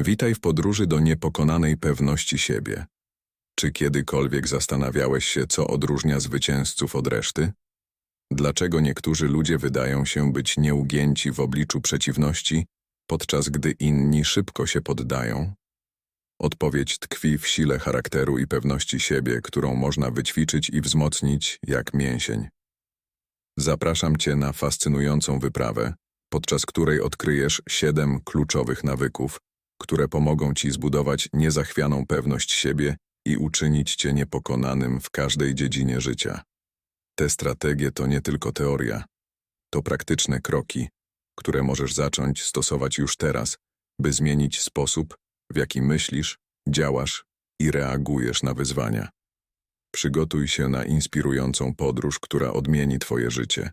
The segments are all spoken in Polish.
Witaj w podróży do niepokonanej pewności siebie. Czy kiedykolwiek zastanawiałeś się, co odróżnia zwycięzców od reszty? Dlaczego niektórzy ludzie wydają się być nieugięci w obliczu przeciwności, podczas gdy inni szybko się poddają? Odpowiedź tkwi w sile charakteru i pewności siebie, którą można wyćwiczyć i wzmocnić jak mięsień. Zapraszam Cię na fascynującą wyprawę, podczas której odkryjesz siedem kluczowych nawyków, które pomogą Ci zbudować niezachwianą pewność siebie i uczynić Cię niepokonanym w każdej dziedzinie życia. Te strategie to nie tylko teoria, to praktyczne kroki, które możesz zacząć stosować już teraz, by zmienić sposób, w jaki myślisz, działasz i reagujesz na wyzwania. Przygotuj się na inspirującą podróż, która odmieni Twoje życie.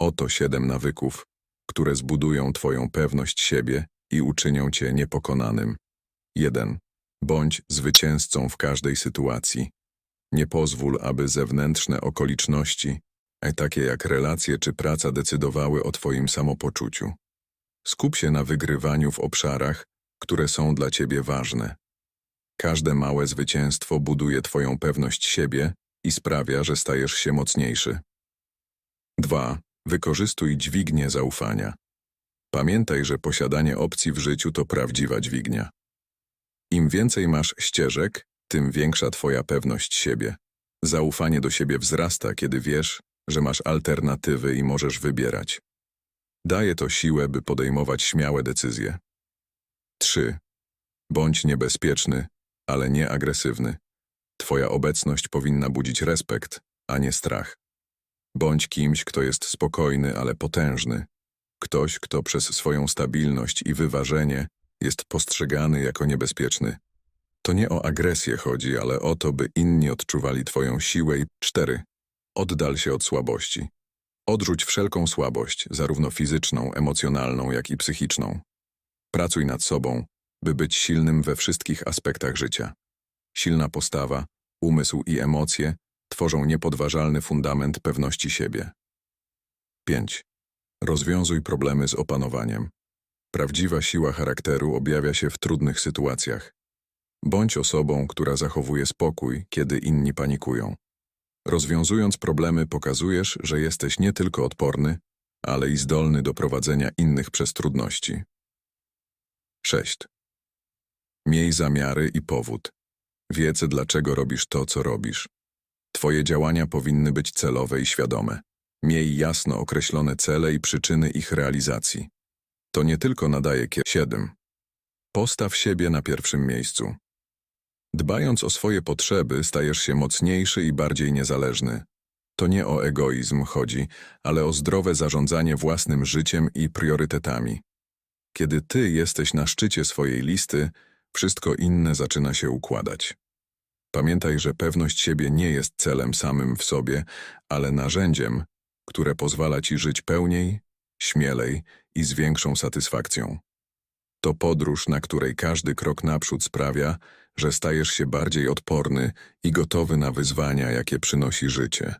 Oto siedem nawyków, które zbudują Twoją pewność siebie i uczynią Cię niepokonanym. 1. Bądź zwycięzcą w każdej sytuacji. Nie pozwól, aby zewnętrzne okoliczności, a takie jak relacje czy praca, decydowały o Twoim samopoczuciu. Skup się na wygrywaniu w obszarach, które są dla Ciebie ważne. Każde małe zwycięstwo buduje Twoją pewność siebie i sprawia, że stajesz się mocniejszy. 2. Wykorzystuj dźwignię zaufania. Pamiętaj, że posiadanie opcji w życiu to prawdziwa dźwignia. Im więcej masz ścieżek, tym większa Twoja pewność siebie. Zaufanie do siebie wzrasta, kiedy wiesz, że masz alternatywy i możesz wybierać. Daje to siłę, by podejmować śmiałe decyzje. 3. Bądź niebezpieczny, ale nie agresywny. Twoja obecność powinna budzić respekt, a nie strach. Bądź kimś, kto jest spokojny, ale potężny. Ktoś, kto przez swoją stabilność i wyważenie jest postrzegany jako niebezpieczny. To nie o agresję chodzi, ale o to, by inni odczuwali Twoją siłę i 4. Oddal się od słabości. Odrzuć wszelką słabość, zarówno fizyczną, emocjonalną, jak i psychiczną. Pracuj nad sobą, by być silnym we wszystkich aspektach życia. Silna postawa, umysł i emocje tworzą niepodważalny fundament pewności siebie. 5. Rozwiązuj problemy z opanowaniem. Prawdziwa siła charakteru objawia się w trudnych sytuacjach. Bądź osobą, która zachowuje spokój, kiedy inni panikują. Rozwiązując problemy pokazujesz, że jesteś nie tylko odporny, ale i zdolny do prowadzenia innych przez trudności. 6. Miej zamiary i powód. Wiedz, dlaczego robisz to, co robisz. Twoje działania powinny być celowe i świadome. Miej jasno określone cele i przyczyny ich realizacji. To nie tylko nadaje kier... 7. Postaw siebie na pierwszym miejscu. Dbając o swoje potrzeby, stajesz się mocniejszy i bardziej niezależny. To nie o egoizm chodzi, ale o zdrowe zarządzanie własnym życiem i priorytetami. Kiedy ty jesteś na szczycie swojej listy, wszystko inne zaczyna się układać. Pamiętaj, że pewność siebie nie jest celem samym w sobie, ale narzędziem, które pozwala ci żyć pełniej, śmielej i z większą satysfakcją. To podróż, na której każdy krok naprzód sprawia, że stajesz się bardziej odporny i gotowy na wyzwania, jakie przynosi życie.